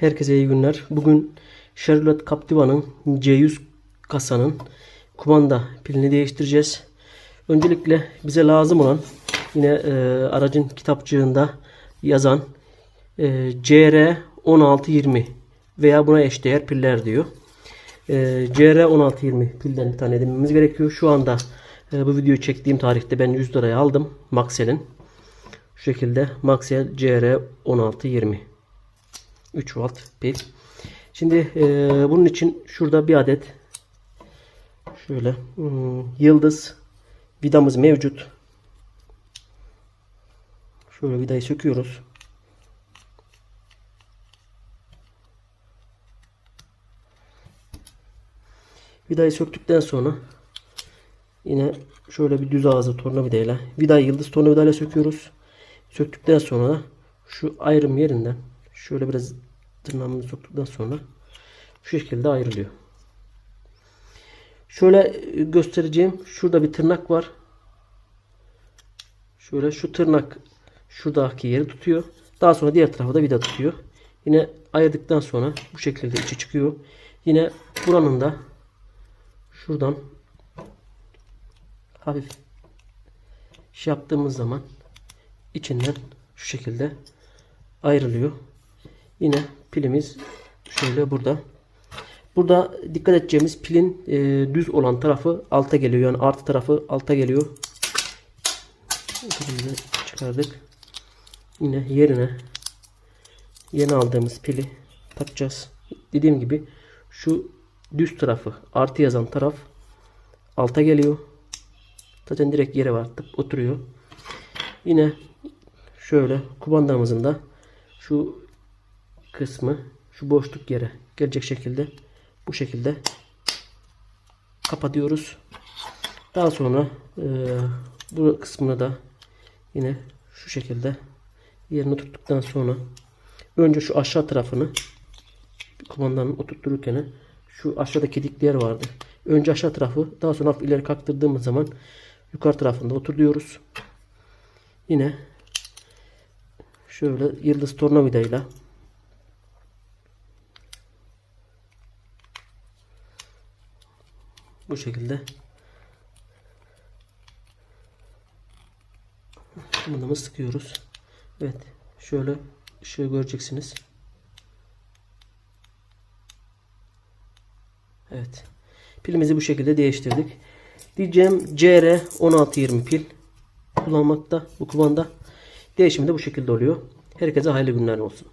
Herkese iyi günler. Bugün Chevrolet Captiva'nın C100 kasanın kumanda pilini değiştireceğiz. Öncelikle bize lazım olan yine e, aracın kitapçığında yazan e, CR1620 veya buna eşdeğer piller diyor. E, CR1620 pilden bir tane edinmemiz gerekiyor. Şu anda e, bu videoyu çektiğim tarihte ben 100 liraya aldım Maxell'in. Şu şekilde Maxell CR1620 3 watt pil. Şimdi e, bunun için şurada bir adet şöyle hmm, yıldız vidamız mevcut. Şöyle vidayı söküyoruz. Vidayı söktükten sonra yine şöyle bir düz ağızlı tornavidayla vidayı yıldız tornavidayla söküyoruz. Söktükten sonra şu ayrım yerinden şöyle biraz tırnağımızı soktuktan sonra şu şekilde ayrılıyor. Şöyle göstereceğim. Şurada bir tırnak var. Şöyle şu tırnak şuradaki yeri tutuyor. Daha sonra diğer tarafı da vida tutuyor. Yine ayırdıktan sonra bu şekilde içi çıkıyor. Yine buranın da şuradan hafif şey yaptığımız zaman içinden şu şekilde ayrılıyor. Yine pilimiz şöyle burada. Burada dikkat edeceğimiz pilin e, düz olan tarafı alta geliyor. Yani artı tarafı alta geliyor. Pilimizi çıkardık. Yine yerine yeni aldığımız pili takacağız. Dediğim gibi şu düz tarafı artı yazan taraf alta geliyor. Zaten direkt yere vartıp oturuyor. Yine şöyle kumandamızın da şu kısmı şu boşluk yere gelecek şekilde bu şekilde kapatıyoruz. Daha sonra e, bu kısmını da yine şu şekilde yerine oturttuktan sonra önce şu aşağı tarafını kumandanın oturttururken şu aşağıdaki dikler vardı. Önce aşağı tarafı daha sonra ileri kalktırdığımız zaman yukarı tarafında oturuyoruz. Yine şöyle yıldız tornavidayla bu şekilde bunu sıkıyoruz. Evet. Şöyle ışığı göreceksiniz. Evet. Pilimizi bu şekilde değiştirdik. Diyeceğim CR1620 pil kullanmakta bu kumanda. Değişimi de bu şekilde oluyor. Herkese hayırlı günler olsun.